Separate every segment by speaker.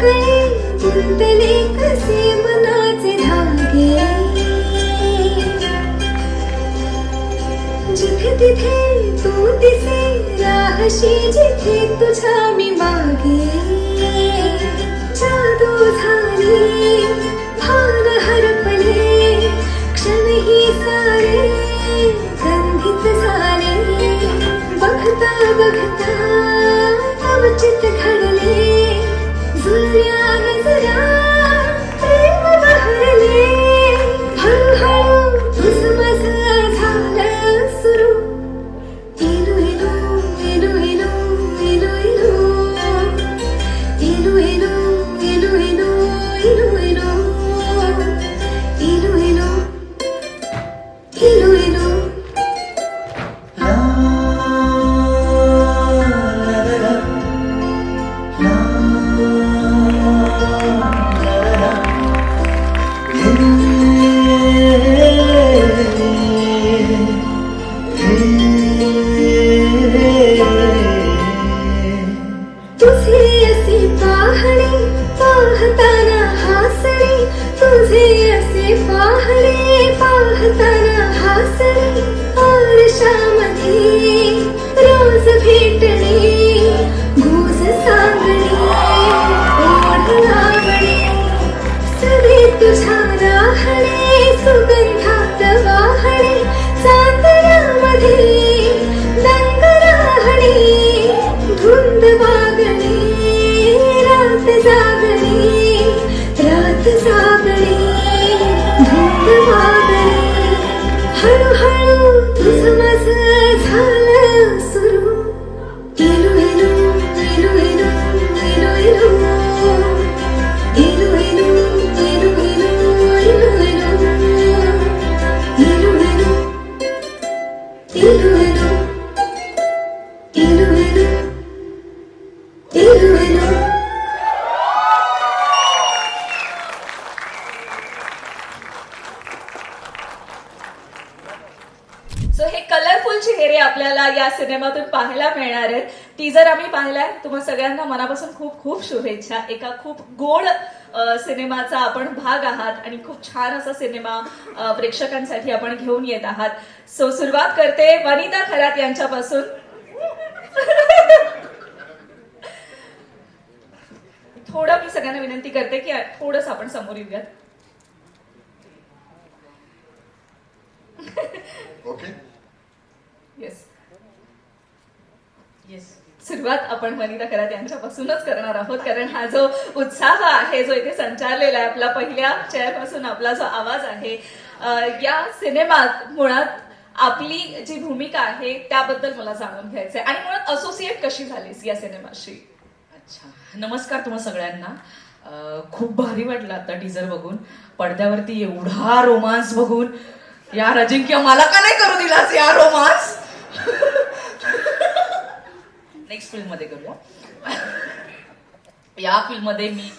Speaker 1: कळे गुंतले कसे मनाचे धागे? जिथे तिथे तू दिसे राहशी जिथे तुझा मी मागे. जादू झाले भान हरपले क्षणही सारे गंधित झाले. बघता बघता अवचित घडले
Speaker 2: free. You know. टीजर आम्ही पाहिलाय तुम्हा सगळ्यांना मनापासून खूप खूप शुभेच्छा. एका खूप गोड सिनेमाचा आपण भाग आहात आणि खूप छान असा सिनेमा प्रेक्षकांसाठी आपण घेऊन येत आहात. सो सुरुवात करते वनिता खरात यांच्यापासून. थोडं मी सगळ्यांना विनंती करते की थोडंसं आपण समोर येऊयात.
Speaker 3: ओके
Speaker 2: येस येस सुरुवात आपण वनिता करात यांच्यापासूनच करणार आहोत. कारण हा जो उत्साह आहे जो इथे संचारलेला आहे आपला पहिल्या चेअरपासून आपला जो आवाज आहे या सिनेमात मुळात आपली जी भूमिका आहे त्याबद्दल मला जाणून घ्यायचंय. आणि मुळात असोसिएट कशी झालीस या सिनेमाशी?
Speaker 4: अच्छा. नमस्कार तुम्हा सगळ्यांना. खूप भारी वाटलं आता टीजर बघून. पडद्यावरती एवढा रोमांस बघून. या अजिंक्य मला का नाही करू दिलास या रोमांस नेक्स्ट फिल्ममध्ये करूया. या फिल्ममध्ये मी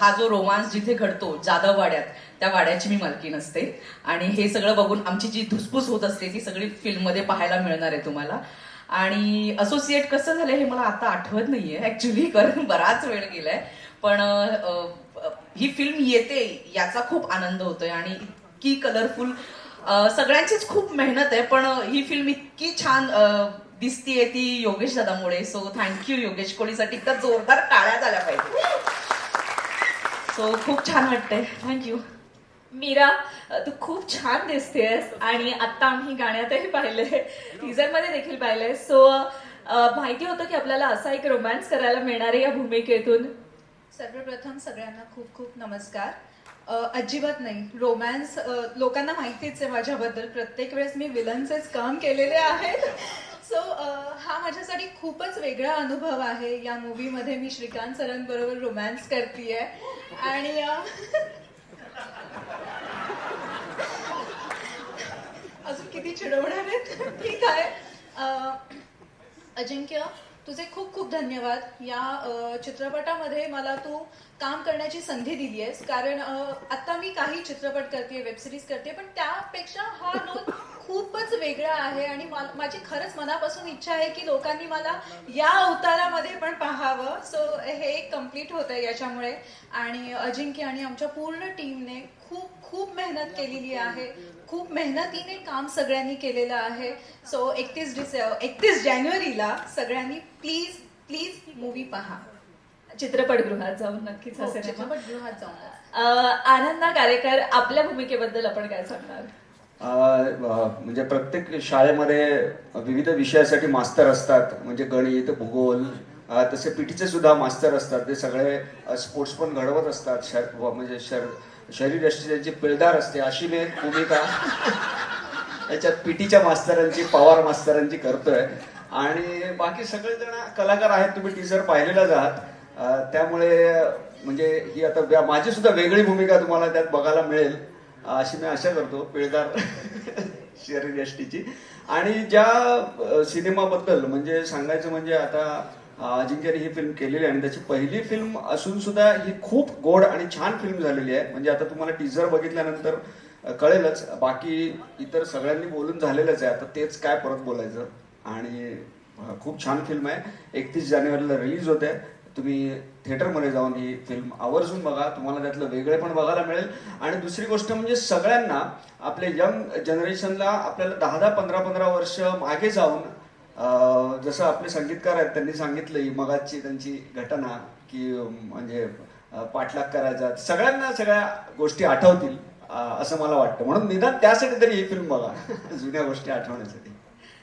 Speaker 4: हा जो रोमांस जिथे घडतो जाधव वाड्यात त्या वाड्याची मी मालकीण असते आणि हे सगळं बघून आमची जी धुसफूस होत असते ती सगळी फिल्ममध्ये पाहायला मिळणार आहे तुम्हाला. आणि असोसिएट कसं झालं हे मला आता आठवत नाहीये ऍक्च्युली कारण बराच वेळ गेलाय. पण ही फिल्म येते याचा खूप आनंद होतोय आणि इतकी कलरफुल सगळ्यांचीच खूप मेहनत आहे पण ही फिल्म इतकी छान दिसतीये ती योगेश दादामुळे. सो थँक्यू योगेश कोळीसाठी. तर जोरदार टाळ्या झाल्या पाहिजे. सो खूप छान वाटतंय. थँक्यू
Speaker 2: मीरा तू खूप छान दिसतेस. आणि आता आम्ही गाण्यातही पाहिलंय. टीजरमध्ये देखील पाहिलंय. सो माहिती होतं की आपल्याला असा एक रोमॅन्स करायला मिळणार आहे या भूमिकेतून.
Speaker 5: सर्वप्रथम सगळ्यांना खूप खूप नमस्कार. अ, अजिबात नाही. रोमॅन्स लोकांना माहितीच आहे माझ्याबद्दल. प्रत्येक वेळेस मी विलनचेच काम केलेले आहेत. सो uh, हा माझ्यासाठी खूपच वेगळा अनुभव आहे. या मूवीमध्ये मी श्रीकांत सरांबरोबर रोमॅन्स करते आणि अजून किती चिडवणार आहेत? ठीक आहे. अजिंक्य तुझे खूप खूप धन्यवाद. या चित्रपटामध्ये मला तू काम करण्याची संधी दिली आहेस कारण आता मी काही चित्रपट करते वेबसिरीज करते पण त्यापेक्षा हा रोल खूपच वेगळं आहे आणि माझी खरंच मनापासून इच्छा आहे की लोकांनी मला या अवतारामध्ये पण पाहावं. सो हे कंप्लीट होतं याच्यामुळे. आणि अजिंक्य आणि आमच्या पूर्ण टीमने खूप खूप मेहनत केलेली आहे. खूप मेहनतीने काम सगळ्यांनी केलेलं आहे. सो एकतीस डिसे एकतीस जानेवारीला सगळ्यांनी प्लीज प्लीज मूवी पहा.
Speaker 2: चित्रपटगृहात जाऊन नक्कीच हा
Speaker 5: चित्रपटगृहात जाऊन
Speaker 2: आनंदा कार्यकर आपल्या भूमिकेबद्दल आपण काय सांगणार?
Speaker 3: म्हणजे प्रत्येक शाळेमध्ये विविध विषयासाठी मास्तर असतात. म्हणजे गणित भूगोल तसे तसे पीटीचे सुद्धा मास्तर असतात. ते सगळे स्पोर्ट्स पण घडवत असतात. शर- म्हणजे शर शरीर यष्टी त्यांची पिळदार असते अशी मी एक भूमिका याच्यात पीटीच्या मास्तरांची पवार मास्तरांची करतोय. आणि बाकी सगळेजण कलाकार आहेत. तुम्ही टीचर पाहिलेलाच आहात. त्यामुळे म्हणजे ही आता व्या- माझी सुद्धा वेगळी भूमिका तुम्हाला त्यात बघायला मिळेल. अशी मी आशा करतो पिळदार शरीर यष्टीची आणि ज्या सिनेमाबद्दल म्हणजे सांगायचं म्हणजे आता अ, अजिंक्यने ही फिल्म केलेली आहे आणि त्याची पहिली फिल्म असून सुद्धा ही खूप गोड आणि छान फिल्म झालेली आहे. म्हणजे आता तुम्हाला टीझर बघितल्यानंतर कळेलच. बाकी इतर सगळ्यांनी बोलून झालेलंच आहे. आता तेच काय परत बोलायचं. आणि खूप छान फिल्म आहे. एकतीस जानेवारीला रिलीज होते तुम्ही थिएटरमध्ये जाऊन ही फिल्म आवर्जून बघा. तुम्हाला त्यातलं वेगळे पण बघायला मिळेल. आणि दुसरी गोष्ट म्हणजे सगळ्यांना आपल्या यंग जनरेशनला आपल्याला दहा दहा पंधरा पंधरा वर्ष मागे जाऊन जसं आपले संगीतकार आहेत त्यांनी सांगितलं ही मगाची त्यांची घटना की म्हणजे पाठलाग करायचा. सगळ्यांना सगळ्या गोष्टी आठवतील असं मला वाटतं. म्हणून निदान त्यासाठी तरी ही फिल्म बघा. जुन्या गोष्टी आठवण्यासाठी.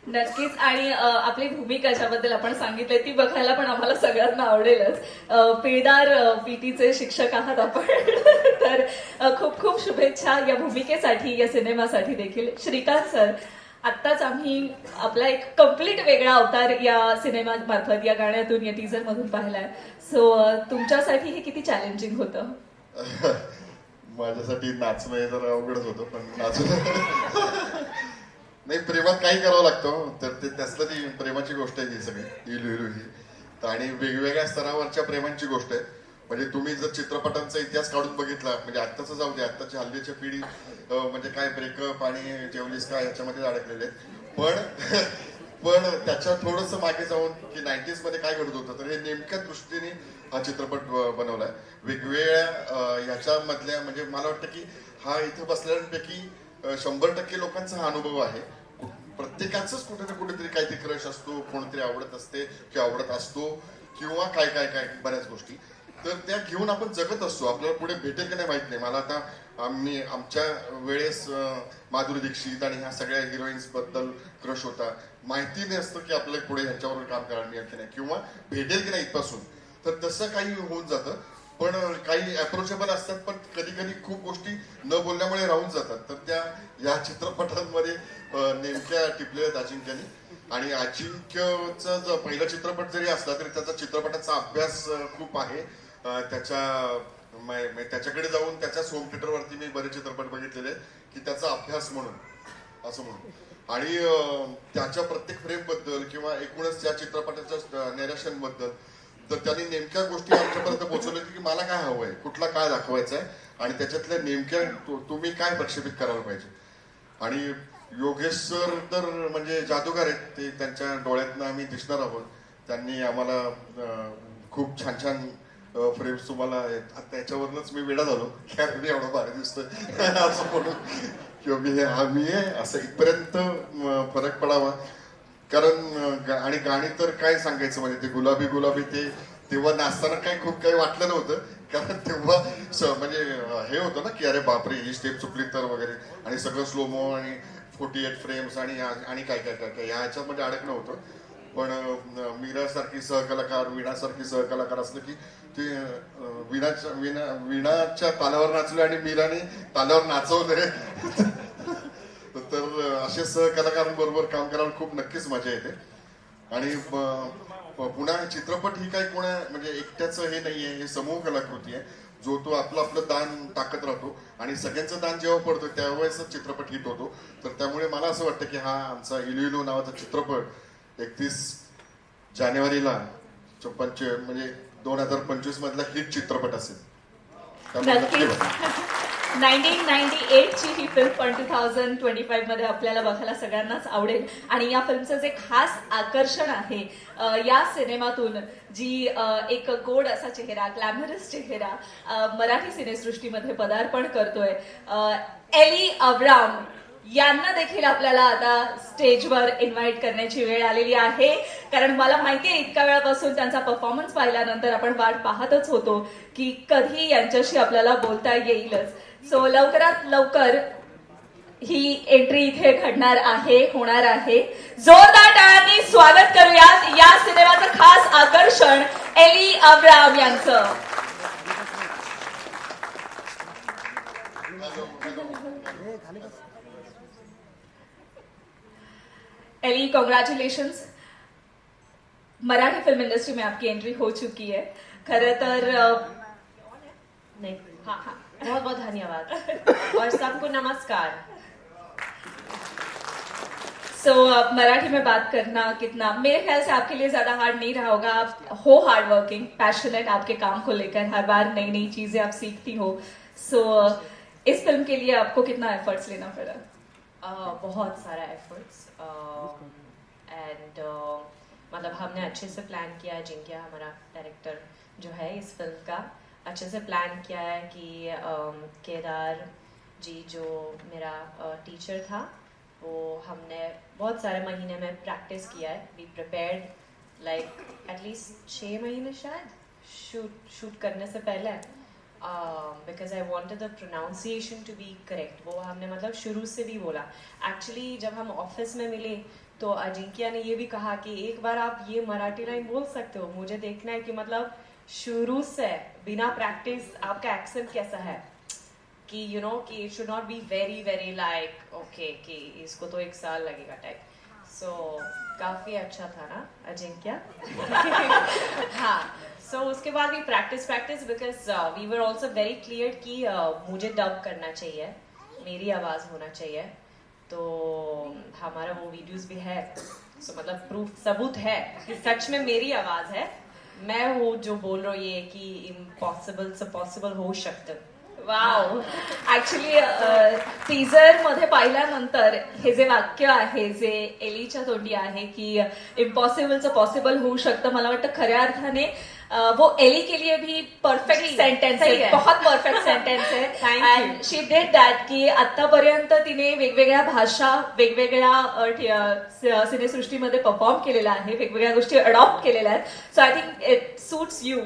Speaker 2: नक्कीच. आणि आपली भूमिका ज्याबद्दल आपण सांगितलंय ती बघायला पण आम्हाला सगळ्यांना आवडेलच. अ, पिळदार पीटीचे शिक्षक आहात आपण. तर खूप खूप शुभेच्छा या भूमिकेसाठी या सिनेमासाठी देखील. श्रीकांत सर आत्ताच आम्ही आपला एक कंप्लीट वेगळा अवतार या सिनेमामार्फत या गाण्यातून या टीझर मधून पाहिलाय. सो तुमच्यासाठी हे किती चॅलेंजिंग होतं?
Speaker 6: माझ्यासाठी नाचणं जरा अवघडच होतं पण नाचणं नाही प्रेमात काही करावं लागतं हो. तर ते त्यातलं ती प्रेमाची गोष्ट आहे ती सगळी इलू इलू ही तर आणि वेगवेगळ्या स्तरावरच्या प्रेमांची गोष्ट आहे. म्हणजे तुम्ही जर चित्रपटांचा इतिहास काढून बघितला म्हणजे आत्ताच जाऊ दे आत्ताची हल्लीची पिढी म्हणजे काय ब्रेकअप आणि जेवलीस काय याच्यामध्ये अडकलेले पण पण त्याच्या थोडस मागे जाऊन की नाईन्टीजमध्ये काय घडत होतं तर हे नेमक्या दृष्टीने हा चित्रपट बनवलाय. वेगवेगळ्या ह्याच्यामधल्या म्हणजे मला वाटतं की हा इथं बसलेल्यांपैकी शंभर टक्के लोकांचा हा अनुभव आहे. प्रत्येकाच कुठे ना कुठेतरी काहीतरी क्रश असतो कोणतरी आवडत असते किंवा आवडत असतो किंवा काय काय काय बऱ्याच गोष्टी. तर त्या घेऊन आपण जगत असतो. आपल्याला पुढे भेटेल की नाही माहीत नाही. मला आता आम्ही आमच्या वेळेस माधुरी दीक्षित आणि ह्या सगळ्या हिरोईन्सबद्दल क्रश होता. माहिती नाही असतं की आपल्याला पुढे ह्याच्यावर काम करायला मिळेल की नाही. किंवा भेटेल की नाही इथपासून. तर तसं काही होऊन जातं. पण काही अप्रोचेबल असतात पण कधी कधी खूप गोष्टी न बोलल्यामुळे राहून जातात. तर त्या या चित्रपटांमध्ये नेमक्या टिपलेल्या आहेत अजिंक्यनी आणि अजिंक्यचा जो पहिला चित्रपट जरी असला तरी त्याचा चित्रपटाचा अभ्यास खूप आहे. त्याच्या त्याच्याकडे जाऊन त्याच्याच होम थिएटरवरती मी बरेच चित्रपट बघितलेले की त्याचा अभ्यास म्हणून असं म्हणून. आणि त्याच्या प्रत्येक फ्रेमबद्दल किंवा एकूणच त्या चित्रपटाच्या नेरेशनबद्दल तर त्यांनी नेमक्या गोष्टी आमच्यापर्यंत पोहोचवल्या की मला काय हवंय? कुठला काय दाखवायचा आहे आणि त्याच्यातल्या नेमक्या तुम्ही काय प्रक्षेपित करायला पाहिजे? आणि योगेश सर तर म्हणजे जादूगार आहेत. ते त्यांच्या डोळ्यातनं आम्ही दिसणार आहोत. त्यांनी आम्हाला खूप छान छान फ्रेम्स तुम्हाला त्याच्यावरूनच मी वेडा झालो. की अरे मी एवढा भारी दिसतोय. असं म्हणून. किंवा मी हे हा मी आहे. असं इथपर्यंत फरक पडावा. कारण आणि गाणी तर काय सांगायचं म्हणजे ते गुलाबी गुलाबी ते तेव्हा नाचताना काही खूप काही वाटलं नव्हतं. कारण तेव्हा म्हणजे हे होतं ना की अरे बापरे ही स्टेप चुकली तर वगैरे. आणि सगळं स्लोमो आणि फोर्टी एट फ्रेम्स आणि आणि काय काय काय काय ह्या ह्याच्यामध्ये म्हणजे अडकणं होतं. पण अं, मीरा सारखी सहकलाकार वीणा सारखी सहकलाकार असलं की ते वीणाच्या वीणा वीणाच्या तालावर नाचले आणि मीराने तालावर नाचवले असे सहकलाकारांबरोबर काम करायला खूप नक्कीच मजा येते. आणि पुन्हा चित्रपट ही काही कोणा म्हणजे एकट्याचं हे नाहीये हे समूह कलाकृती आहे. जो तो आपलं आपलं दान टाकत राहतो आणि सगळ्यांचं दान जेव्हा पडतं त्यावेळेस चित्रपट हिट होतो. तर त्यामुळे मला असं वाटतं की हा आमचा इलू इलू नावाचा चित्रपट एकतीस जानेवारीला पंच म्हणजे दोन हजार पंचवीस मधला हिट चित्रपट असेल. त्यामुळे.
Speaker 2: नाईन्टीन नाईन्टी एटची ही फिल्म पण टू थाउजंड ट्वेंटी फाईव्हमध्ये आपल्याला बघायला सगळ्यांनाच आवडेल. आणि या फिल्मचं जे खास आकर्षण आहे या सिनेमातून जी एक गोड असा चेहरा ग्लॅमरस चेहरा मराठी सिनेसृष्टीमध्ये पदार्पण करतोय एली अब्राम यांना देखील आपल्याला आता स्टेजवर इन्व्हाइट करण्याची वेळ आलेली आहे. कारण मला माहिती आहे इतक्या वेळापासून त्यांचा परफॉर्मन्स पाहिल्यानंतर आपण वाट पाहतच होतो की कधी यांच्याशी आपल्याला बोलता येईलच. सो लवकरात लवकर ही एंट्री इथे घडणार आहे होणार आहे. जोरदार टाळ्यांनी स्वागत करूयात या सिनेमाचं खास आकर्षण एली अब्राम यांचं. Elli congratulation Marathi film industry में आपकी एंट्री हो चुकी है. खरं तर
Speaker 7: नहीं हाँ हाँ. बहुत बहुत धन्यवाद। और सबको नमस्कार।
Speaker 2: सो so, मराठी में बात करना कितना मेरे ख्याल से आपके लिए ज़्यादा हार्ड नहीं रहा होगा। आप हो हार्ड वर्किंग पैशनेट आपके काम को लेकर। हर बार नई नई चीज़ें आप सीखती हो। सो so, इस फ़िल्म के लिए आपको कितना एफर्ट्स लेना पड़ा?
Speaker 7: uh, बहुत सारा एफर्ट्स एंड मतलब हमने अच्छे से प्लान किया जिनकिया हमारा डायरेक्टर जो है इस फ़िल्म का। अच्छे से प्लान किया है कि केदार जी जो मेरा टीचर था, वो हमने बहुत सारे महीने में प्रैक्टिस किया है। We prepared like at least छः महीने शायद शूट शूट करने से पहले। Because I wanted the pronunciation to be correct वो हमने मतलब शुरू से भी बोला। एक्चुअली जब हम ऑफ़िस में मिले तो अजिंक्या ने ये भी कहा कि एक बार आप ये मराठी लाइन बोल सकते हो। मुझे देखना है कि मतलब शुरू से बिना प्रैक्टिस आपका एक्सेंट कैसा है? कि यू नो कि it should not be very very like okay कि इसको तो एक साल लगेगा टाइप सो काफ़ी अच्छा था ना अजिंक्य? हाँ सो उसके बाद भी practice practice because we were also very clear कि uh, मुझे डब करना चाहिए मेरी आवाज़ होना चाहिए. तो हमारा वो वीडियोस भी है सो मतलब प्रूफ सबूत है कि सच में मेरी आवाज़ है. मैं वो जो बोल रही हूँ ये कि इम्पॉसिबल से पॉसिबल हो शकतं
Speaker 2: वाव ऍक्च्युली टीजरमध्ये पाहिल्यानंतर हे जे वाक्य आहे जे एलीच्या तोंडी आहे की इम्पॉसिबलचं पॉसिबल होऊ शकतं मला वाटतं खऱ्या अर्थाने वो एली के लिए भी परफेक्ट सेंटेन्स
Speaker 7: सही
Speaker 2: है. बहुत परफेक्ट सेंटेन्स
Speaker 7: Thank
Speaker 2: है. अँड शी डिड दॅट की आतापर्यंत तिने वेगवेगळ्या भाषा वेगवेगळ्या सिनेसृष्टीमध्ये परफॉर्म केलेला आहे वेगवेगळ्या गोष्टी अडॉप्ट केलेल्या आहेत so I think it suits you.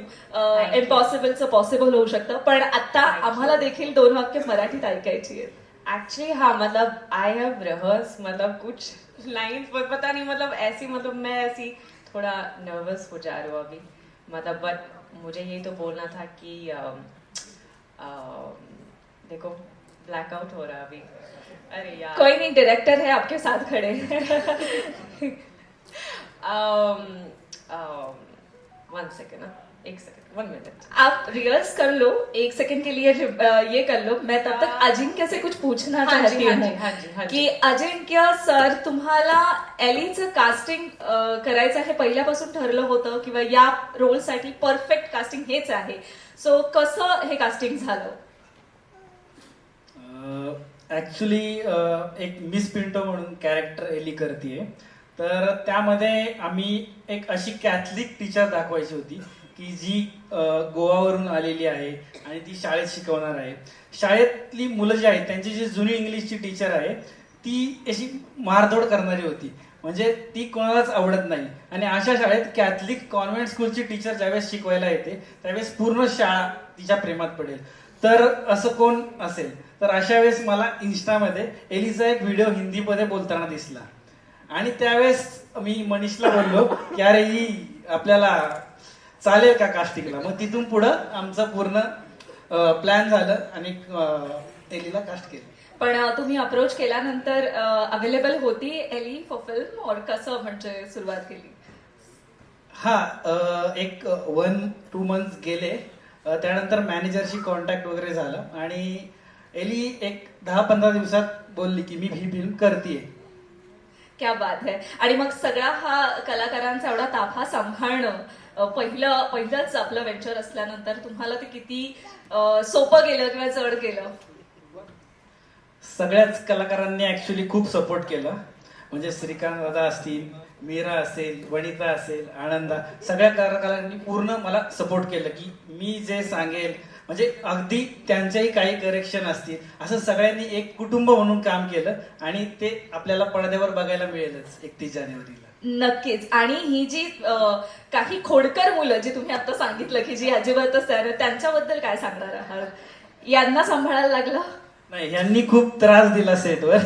Speaker 2: इम्पॉसिबलचं possible होऊ शकतं पण आता. आम्हाला देखील दोन वाक्य मराठीत ऐकायची आहेत
Speaker 7: एक्चुअली हाँ मतलब आई हैव रिहर्स मतलब कुछ लाइंस पर पता नहीं मतलब ऐसी मतलब मैं ऐसी थोड़ा नर्वस हो जा रही हूँ अभी मतलब बट मुझे ये तो बोलना था कि आ, आ, देखो ब्लैकआउट हो रहा अभी। अरे यार।
Speaker 2: कोई नहीं डायरेक्टर है आपके साथ खड़े
Speaker 7: वन सेकेंड एक सेकेंड वन मिनट
Speaker 2: आप रिहर्स कर लो एक सेकंड के लिए ये कर लो। मैं तब तक अजिंक्य से कुछ पूछना चाहती
Speaker 7: हाँ
Speaker 2: हूँ
Speaker 7: जी, हाँ जी, हाँ जी.
Speaker 2: की अजिंक्य सर तुम्हाला एलीचं कास्टिंग करायचं हे पहिल्यापासून ठरलं होतं किंवा या रोलसाठी परफेक्ट कास्टिंग हेच आहे. सो कसं हे कास्टिंग झालं?
Speaker 8: ॲक्च्युली एक मिस पिंटो म्हणून कॅरेक्टर एली करते तर त्यामध्ये आम्ही एक अशी कॅथलिक टीचर दाखवायची होती. की जी गोवावरून आलेली आहे आणि ती शाळेत शिकवणार आहे. शाळेतली मुलं जी आहेत त्यांची जी जुनी इंग्लिशची टीचर आहे ती अशी मारधोड करणारी होती. म्हणजे ती कोणालाच आवडत नाही. आणि अशा शाळेत कॅथलिक कॉन्व्हेंट स्कूलची टीचर ज्यावेळेस शिकवायला येते त्यावेळेस पूर्ण शाळा तिच्या प्रेमात पडेल. तर असं कोण असेल? तर अशा वेळेस मला इन्स्टामध्ये एलिसा एक व्हिडिओ हिंदीमध्ये बोलताना दिसला. आणि त्यावेळेस मी मनीषला बोललो की अरे ही आपल्याला चालेल का कास्टिंगला मग तिथून पुढं आमचं पूर्ण प्लॅन झालं आणि एलीला कास्ट केलं.
Speaker 2: पण तुम्ही अप्रोच केल्यानंतर अवेलेबल होती एली फॉर फिल्म और कसं म्हणजे सुरुवात केली?
Speaker 8: हा एक वन टू मंथ्स गेले. त्यानंतर मॅनेजरशी कॉन्टॅक्ट वगैरे झालं. आणि एली एक दहा पंधरा दिवसात बोलली की मी ही फिल्म करते
Speaker 2: क्या बात है. आणि मग सगळा हा कलाकारांचा एवढा ताफा सांभाळणं पहिलं पहिलंच आपलं वेंचर असल्यानंतर तुम्हाला ते किती सोपं गेलं किंवा जड गेलं?
Speaker 8: सगळ्याच कलाकारांनी ऍक्च्युली खूप सपोर्ट केला. म्हणजे श्रीकांत दादा असतील मीरा असेल वनिता असेल आनंदा सगळ्या कलाकारांनी पूर्ण मला सपोर्ट केलं की मी जे सांगेल म्हणजे अगदी त्यांच्याही काही करेक्शन असतील. असं सगळ्यांनी एक कुटुंब म्हणून काम केलं आणि ते आपल्याला पडद्यावर बघायला मिळेलच एकतीस जानेवारीला.
Speaker 2: नक्कीच. आणि ही जी काही खोडकर मुलं जी तुम्ही आता सांगितलं की जी अजिबातच आहेत, त्यांच्याबद्दल काय सांगणार आहात? यांना सांभाळायला लागलं?
Speaker 8: नाही यांनी खूप त्रास दिला सेटवर.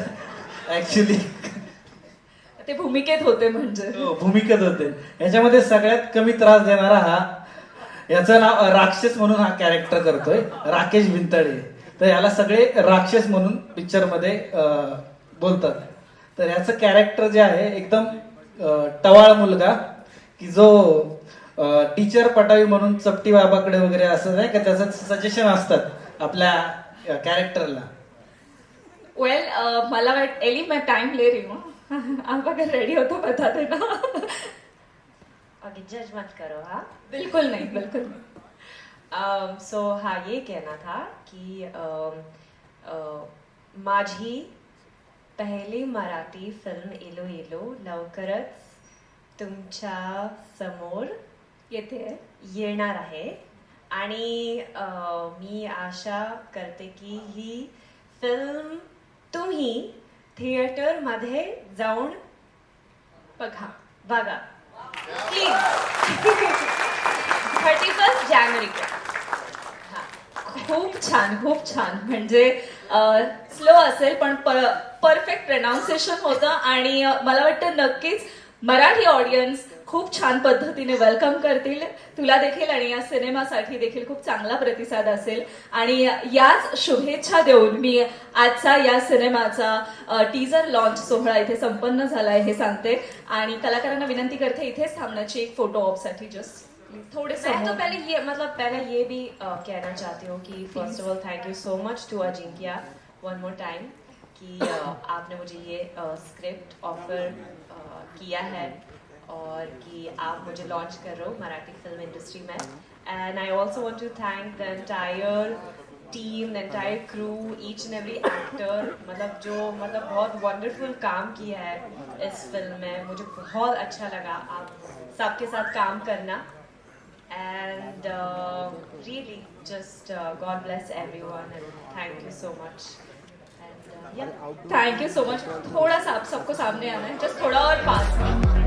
Speaker 8: ऍक्च्युली
Speaker 2: ते भूमिकेत होते म्हणजे.
Speaker 8: हो, भूमिकेत होते. याच्यामध्ये सगळ्यात कमी त्रास देणारा हा याचं नाव राक्षस म्हणून हा कॅरेक्टर करतोय राकेश भिंतळे. तर याला सगळे राक्षस म्हणून पिक्चरमध्ये बोलतात. तर याचं कॅरेक्टर जे आहे एकदम टवाळ मुलगा की जो टीचर पटावी म्हणून चपटी बाबाकडे वगैरे असं नाही का त्याचं सजेशन असतात आपल्या कॅरेक्टरला
Speaker 2: वेल मला वाट एली मैं टाइम ले रही हूँ आप अगर रेडी हो तो बता देना
Speaker 7: ओके जज मत करो हाँ?
Speaker 2: बिल्कुल नहीं बिल्कुल नहीं।
Speaker 7: सो हा ये कहना था की um, uh, माझी पहिली मराठी फिल्म इलो इलो लवकरच तुमच्यासमोर
Speaker 2: येते.
Speaker 7: येणार आहे. आणि अं, मी आशा करते की ही फिल्म तुम्ही थिएटरमध्ये जाऊन
Speaker 2: बघा.
Speaker 7: बघा. प्लीज थर्टी फर्स्ट जानेवारी
Speaker 2: खूप छान खूप छान. म्हणजे स्लो असेल पण परफेक्ट प्रनाऊन्सिएशन होतं आणि मला वाटतं नक्कीच मराठी ऑडियन्स खूप छान पद्धतीने वेलकम करतील. तुला देखील आणि या सिनेमासाठी देखील खूप चांगला प्रतिसाद असेल. आणि याच शुभेच्छा देऊन मी आजचा या सिनेमाचा टीजर लॉन्च सोहळा इथे संपन्न झालाय हे सांगते. आणि कलाकारांना विनंती करते इथेच थांबण्याची एक फोटो ऑपसाठी जस्ट थोडे
Speaker 7: मैं तो
Speaker 2: समोर.
Speaker 7: पहले ये मतलब पहले ये भी कहना चाहती हूँ कि first of all thank you so much to Ajinkya one more time कि आपने मुझे ये स्क्रिप्ट ऑफर किया है। और कि आप मुझे लॉन्च कर रहे हो मराठी फ़िल्म इंडस्ट्री में। And I also want to thank the entire team the entire crew each and every actor मतलब जो मतलब बहुत वंडरफुल काम किया है इस फ़िल्म में। मुझे बहुत अच्छा लगा आप सबके साथ काम करना। And uh, really just uh, God bless everyone and thank you so much. And uh, yeah.
Speaker 2: Thank you so much थोड़ा सा आप सबको सामने आना है। जस्ट थोड़ा और पास